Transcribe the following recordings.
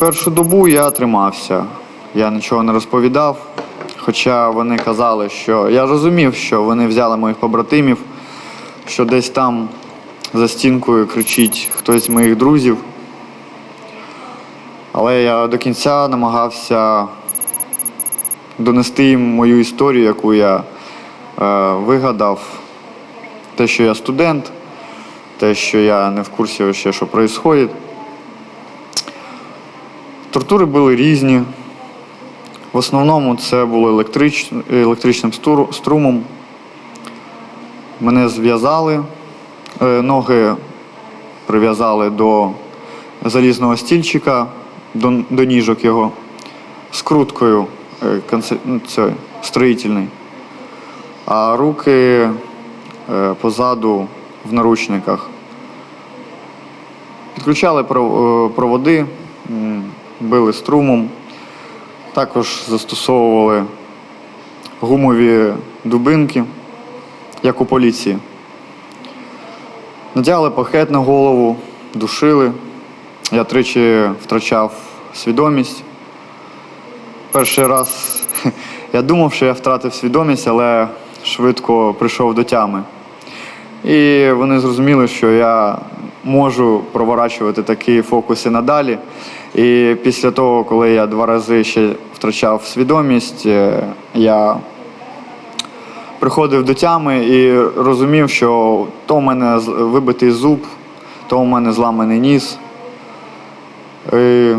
Першу добу я тримався, я нічого не розповідав. Хоча вони казали, що я розумів, що вони взяли моїх побратимів, що десь там за стінкою кричить хтось з моїх друзів. Але я до кінця намагався донести їм мою історію, яку я е, вигадав. Те, що я студент, те, що я не в курсі що відбувається. Тортури були різні. В основному це було електрич... електричним струмом. Мене зв'язали, е, ноги прив'язали до залізного стільчика, до, до ніжок його, з круткою е, конце... ну, строїтельний. А руки е, позаду в наручниках. Підключали про- проводи, били струмом. Також застосовували гумові дубинки, як у поліції. Надягали пакет на голову, душили. Я тричі втрачав свідомість. Перший раз я думав, що я втратив свідомість, але швидко прийшов до тями. І вони зрозуміли, що я можу проворачувати такі фокуси надалі. І після того, коли я два рази ще втрачав свідомість, е, я приходив до тями і розумів, що то в мене вибитий зуб, то у мене зламаний ніс. І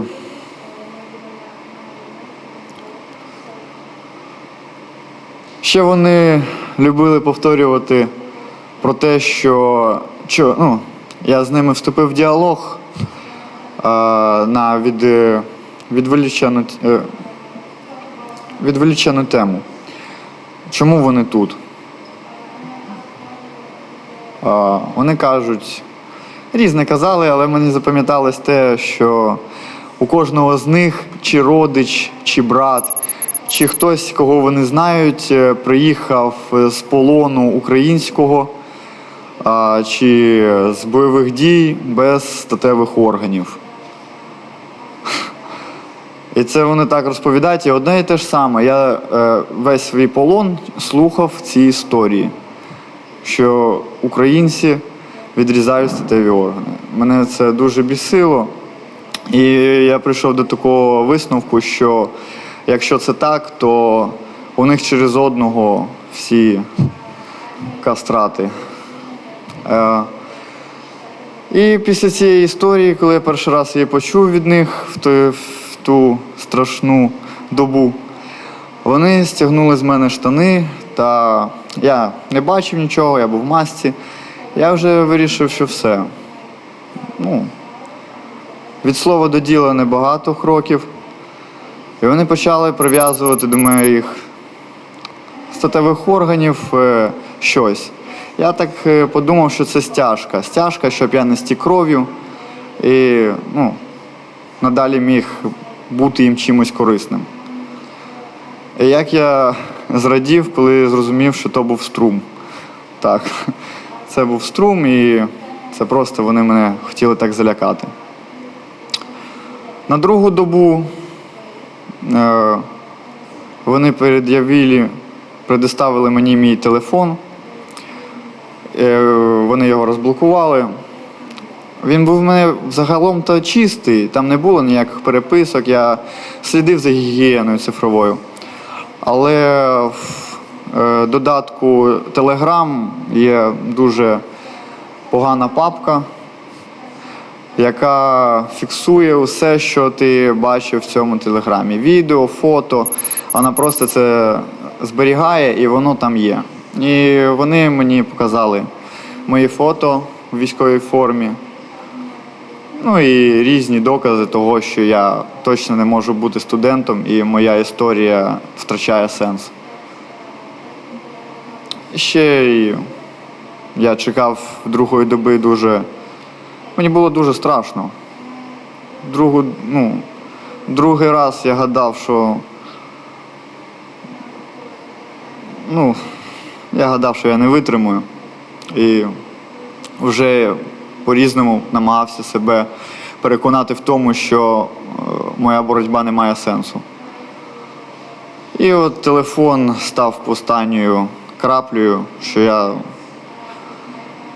Ще вони любили повторювати про те, що, що ну, я з ними вступив в діалог е, на від, е, відволічену, е, відволічену тему. Чому вони тут? Е, вони кажуть, різне казали, але мені запам'яталось те, що у кожного з них чи родич, чи брат, чи хтось, кого вони знають, е, приїхав е, з полону українського чи з бойових дій без статевих органів. І це вони так розповідають, і одне і те ж саме. Я е, весь свій полон слухав ці історії, що українці відрізають статеві органи. Мене це дуже бісило. І я прийшов до такого висновку, що якщо це так, то у них через одного всі кастрати. Е, і після цієї історії, коли я перший раз її почув від них в ту, в ту страшну добу, вони стягнули з мене штани, та я не бачив нічого, я був в масці. Я вже вирішив, що все. Ну, від слова до діла небагато кроків. І вони почали прив'язувати до моїх статевих органів е, щось. Я так е, подумав, що це стяжка. Стяжка, щоб я не стік кров'ю і ну, надалі міг бути їм чимось корисним. І як я зрадів, коли зрозумів, що то був струм. Так, це був струм, і це просто вони мене хотіли так залякати. На другу добу е, вони пред'явили, предоставили мені мій телефон. Е, вони його розблокували. Він був в мене загалом то чистий, там не було ніяких переписок, я слідив за гігієною цифровою. Але в е, додатку Telegram є дуже погана папка, яка фіксує усе, що ти бачив в цьому телеграмі. Відео, фото. Вона просто це зберігає і воно там є. І вони мені показали мої фото в військовій формі. Ну і різні докази того, що я точно не можу бути студентом і моя історія втрачає сенс. Ще й я чекав другої доби дуже. Мені було дуже страшно. Другу, ну, другий раз я гадав, що. Ну, я гадав, що я не витримую. І вже по-різному намагався себе переконати в тому, що е, моя боротьба не має сенсу. І от телефон став останньою краплею, що я,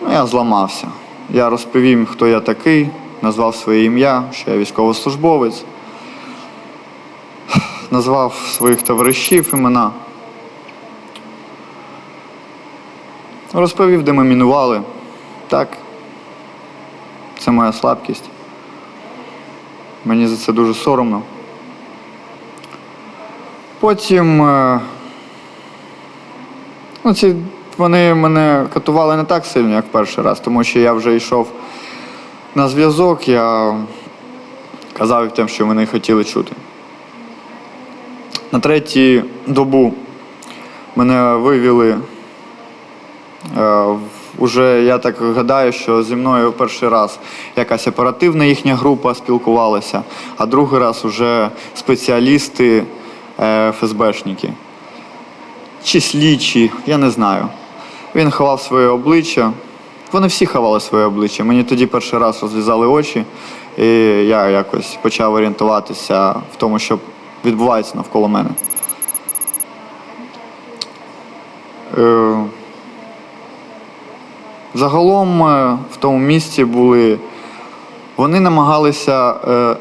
ну, я зламався. Я розповів їм, хто я такий, назвав своє ім'я, що я військовослужбовець, назвав своїх товаришів імена. Розповів, де ми мінували. Так. Це моя слабкість. Мені за це дуже соромно. Потім. е, Ну, ці, вони мене катували не так сильно, як перший раз, тому що я вже йшов на зв'язок, я казав тим, що вони хотіли чути. На третю добу мене вивели. Е, Уже я так гадаю, що зі мною перший раз якась оперативна їхня група спілкувалася, а другий раз уже спеціалісти е, ФСБшники. Чи слідчі, я не знаю. Він ховав своє обличчя. Вони всі ховали своє обличчя. Мені тоді перший раз розв'язали очі, і я якось почав орієнтуватися в тому, що відбувається навколо мене. Загалом е, в тому місці були. Вони намагалися е,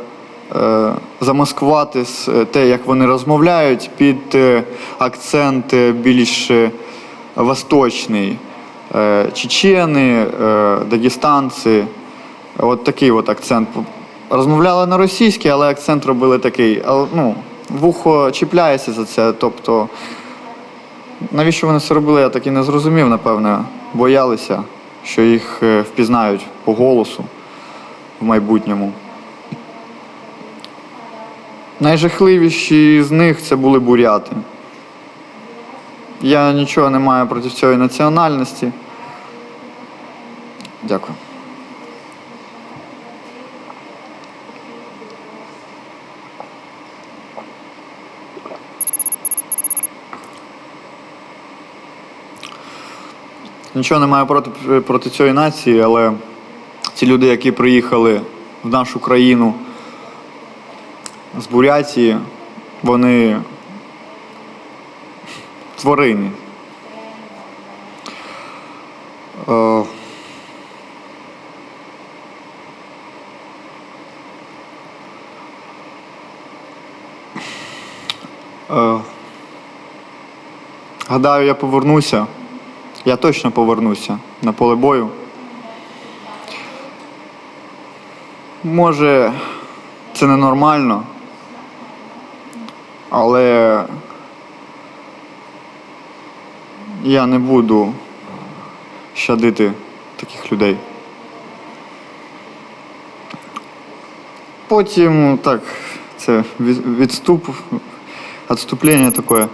е, замаскувати е, те, як вони розмовляють, під е, акцент більш восточний. Е, чечени, е, дагестанці. От такий от акцент. Розмовляли на російській, але акцент робили такий. Ну, вухо чіпляється за це. Тобто, навіщо вони це робили, я так і не зрозумів, напевне. Боялися, що їх е, впізнають по голосу в майбутньому. Найжахливіші з них це були буряти. Я нічого не маю проти цієї національності. Дякую. Нічого не маю проти, проти цієї нації, але ці люди, які приїхали в нашу країну з Бурятії, вони тварини. Е, е, Гадаю, я повернуся. Я точно повернуся на поле бою. Може, це ненормально, але я не буду щадити таких людей. Потім так, це відступ, відступлення таке.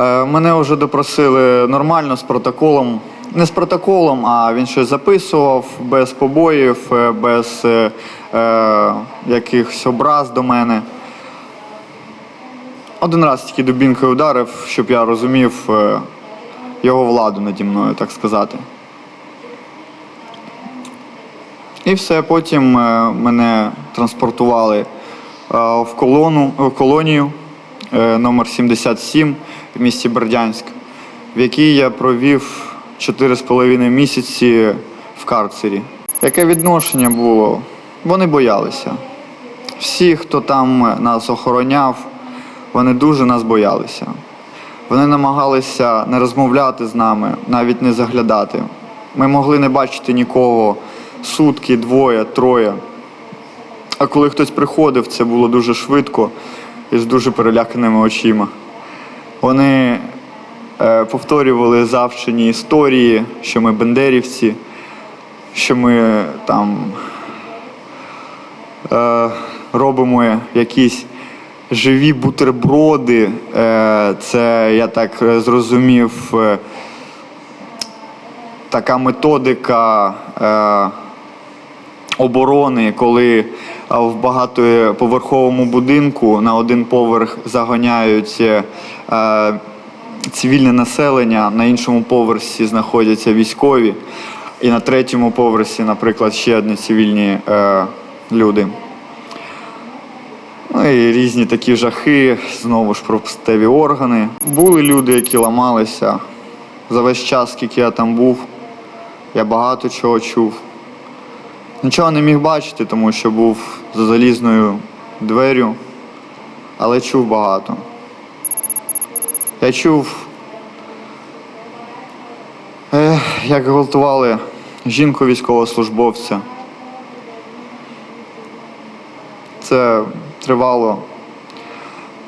Е, Мене вже допросили нормально з протоколом. Не з протоколом, а він щось записував без побоїв, е, без е, е, якихось образ до мене. Один раз тільки дубінкою ударив, щоб я розумів його владу наді мною, так сказати. І все, потім мене транспортували в колону, в колонію е, номер 77 в місті Бердянськ, в якій я провів 4,5 місяці в карцері. Яке відношення було? Вони боялися. Всі, хто там нас охороняв, вони дуже нас боялися. Вони намагалися не розмовляти з нами, навіть не заглядати. Ми могли не бачити нікого сутки, двоє, троє. А коли хтось приходив, це було дуже швидко і з дуже переляканими очима. Вони е, повторювали завчені історії, що ми бендерівці, що ми там е, робимо якісь живі бутерброди. Е, це, я так зрозумів, така методика. Оборони, коли в багатоповерховому будинку на один поверх заганяють е, цивільне населення, на іншому поверсі знаходяться військові, і на третьому поверсі, наприклад, ще одні цивільні е, люди. і різні такі жахи, знову ж про стеві органи. Були люди, які ламалися. За весь час, скільки я там був, я багато чого чув. Нічого не міг бачити, тому що був за залізною дверю, але чув багато. Я чув, як гвалтували жінку військовослужбовця. Це тривало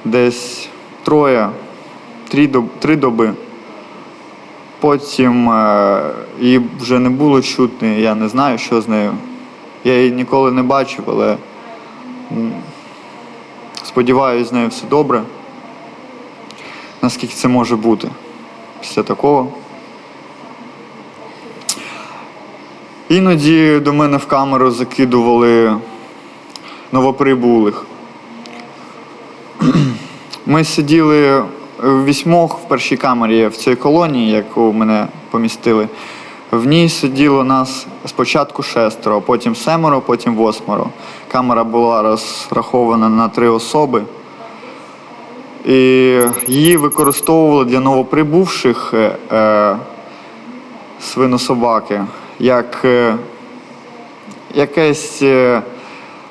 десь троє, три доби. Потім е, її вже не було чутно, я не знаю, що з нею. Я її ніколи не бачив, але сподіваюся, з нею все добре. Наскільки це може бути після такого. Іноді до мене в камеру закидували новоприбулих. Ми сиділи вісьмох в першій камері в цій колонії, яку мене помістили. В ній сиділо нас спочатку шестеро, потім семеро, потім восьмеро. Камера була розрахована на три особи. І її використовували для новоприбувших е, е, свинособаки як е, якесь е,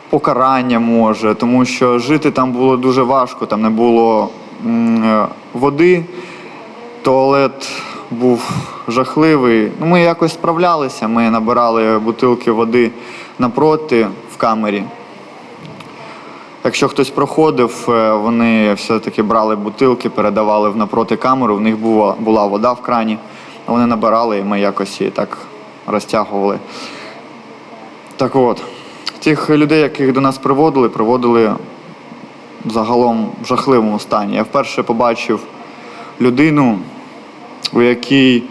покарання може, тому що жити там було дуже важко, там не було м, е, води, туалет був жахливий. Ну, ми якось справлялися, ми набирали бутилки води напроти в камері. Якщо хтось проходив, е, вони все-таки брали бутилки, передавали в напроти камеру, в них була, була вода в крані, вони набирали і ми якось її так розтягували. Так от, тих людей, яких до нас приводили, приводили загалом в жахливому стані. Я вперше побачив людину, у якій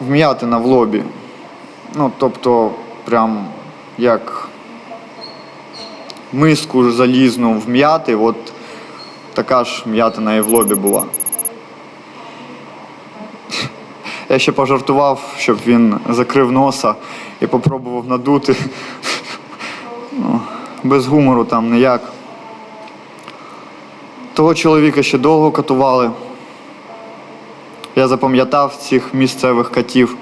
вм'ятина в лобі. Ну, тобто, прям як миску залізну вм'яти, от така ж м'ятина і в лобі була. Я ще пожартував, щоб він закрив носа і попробував надути. Ну, без гумору там ніяк. Того чоловіка ще довго катували. Я запам'ятав цих місцевих катів.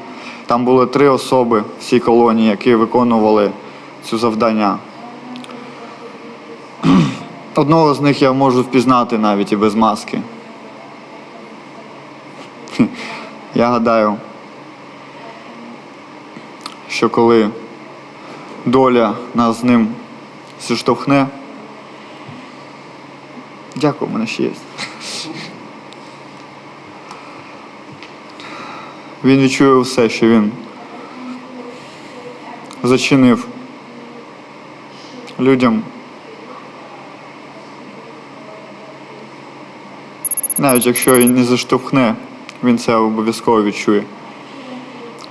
Там були три особи в цій колонії, які виконували цю завдання. Одного з них я можу впізнати навіть і без маски. Я гадаю, що коли доля нас з ним зіштовхне. Дякую, мене ще є. Він відчує все, що він зачинив людям. Навіть якщо і не заштовхне, він це обов'язково відчує.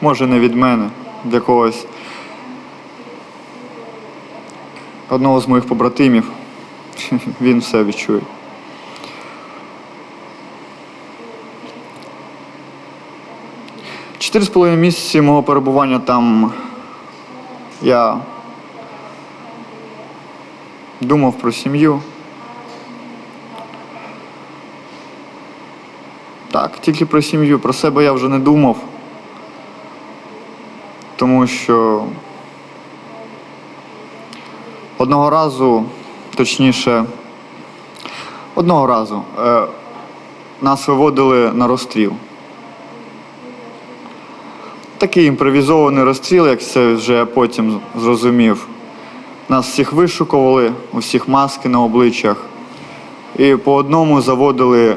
Може не від мене, для когось. Одного з моїх побратимів. Він все відчує. Чотири з половиною місяці мого перебування там я думав про сім'ю. Так, тільки про сім'ю. Про себе я вже не думав. Тому що одного разу, точніше, одного разу е, нас виводили на розстріл. Такий імпровізований розстріл, як це вже потім зрозумів. Нас всіх вишукували, у всіх маски на обличчях, і по одному заводили е,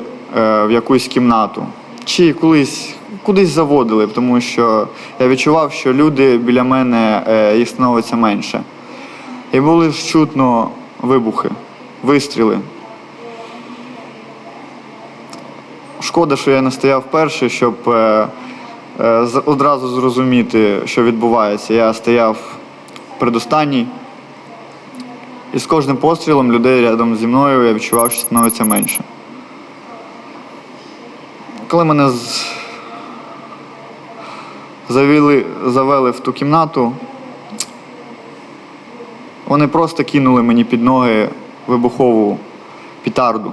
в якусь кімнату. Чи колись кудись заводили, тому що я відчував, що люди біля мене е, їх становиться менше. І були ж чутно вибухи, вистріли. Шкода, що я не стояв перший, щоб е, одразу зрозуміти, що відбувається. Я стояв предостанній. І з кожним пострілом людей рядом зі мною я відчував, що становиться менше. Коли мене з... завели, завели в ту кімнату, вони просто кинули мені під ноги вибухову пітарду